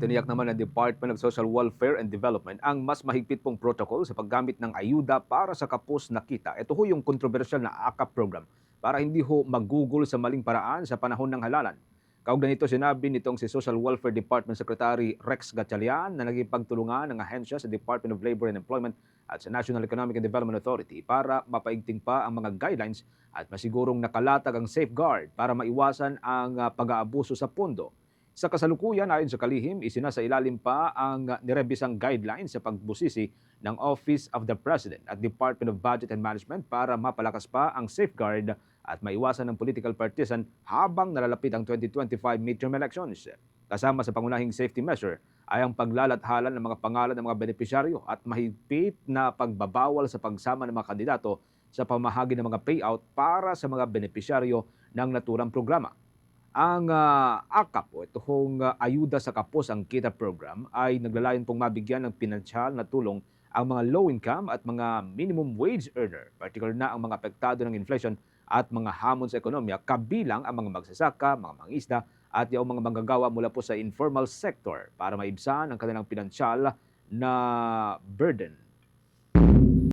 Tiniyak naman ng Department of Social Welfare and Development ang mas mahigpit pong protocol sa paggamit ng ayuda para sa kapos na kita. Ito ho yung kontrobersyal na AKAP program para hindi ho magugol sa maling paraan sa panahon ng halalan. Kaugnay nito sinabi nitong si Social Welfare Department Secretary Rex Gatchalian na naging pagtulungan ng ahensya sa Department of Labor and Employment at sa National Economic and Development Authority para mapaigting pa ang mga guidelines at masigurong nakalatag ang safeguard para maiwasan ang ah, pag-aabuso sa pondo. Sa kasalukuyan, ayon sa kalihim, isinasa ilalim pa ang nirebisang guidelines sa pagbusisi ng Office of the President at Department of Budget and Management para mapalakas pa ang safeguard at maiwasan ng political partisan habang nalalapit ang 2025 midterm elections. Kasama sa pangunahing safety measure ay ang paglalathalan ng mga pangalan ng mga benepisyaryo at mahigpit na pagbabawal sa pagsama ng mga kandidato sa pamahagi ng mga payout para sa mga benepisyaryo ng naturang programa. Ang ah, AKAP o itong ah, Ayuda sa Kapos ang Kita program ay naglalayon pong mabigyan ng pinansyal na tulong ang mga low income at mga minimum wage earner, particular na ang mga apektado ng inflation at mga hamon sa ekonomiya, kabilang ang mga magsasaka, mga mangisda at yung mga manggagawa mula po sa informal sector para maibsan ang kanilang pinansyal na burden